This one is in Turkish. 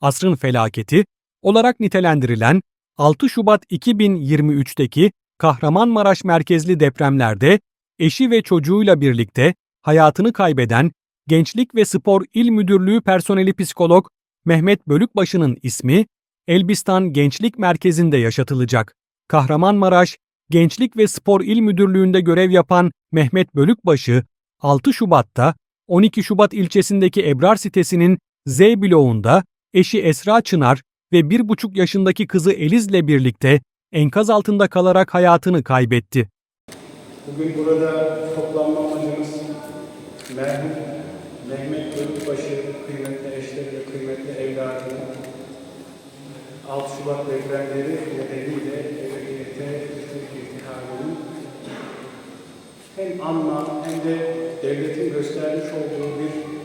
asrın felaketi olarak nitelendirilen 6 Şubat 2023'teki Kahramanmaraş merkezli depremlerde eşi ve çocuğuyla birlikte hayatını kaybeden Gençlik ve Spor İl Müdürlüğü personeli psikolog Mehmet Bölükbaşı'nın ismi Elbistan Gençlik Merkezi'nde yaşatılacak. Kahramanmaraş Gençlik ve Spor İl Müdürlüğü'nde görev yapan Mehmet Bölükbaşı, 6 Şubat'ta 12 Şubat ilçesindeki Ebrar sitesinin Z bloğunda eşi Esra Çınar ve 1,5 yaşındaki kızı Eliz'le birlikte enkaz altında kalarak hayatını kaybetti. Bugün burada toplanma amacımız merhum Mehmet Bölükbaşı kıymetli eşleri ve kıymetli evladının 6 Şubat depremleri nedeniyle ebediyete irtihalinin hem anma hem de devletin göstermiş olduğu bir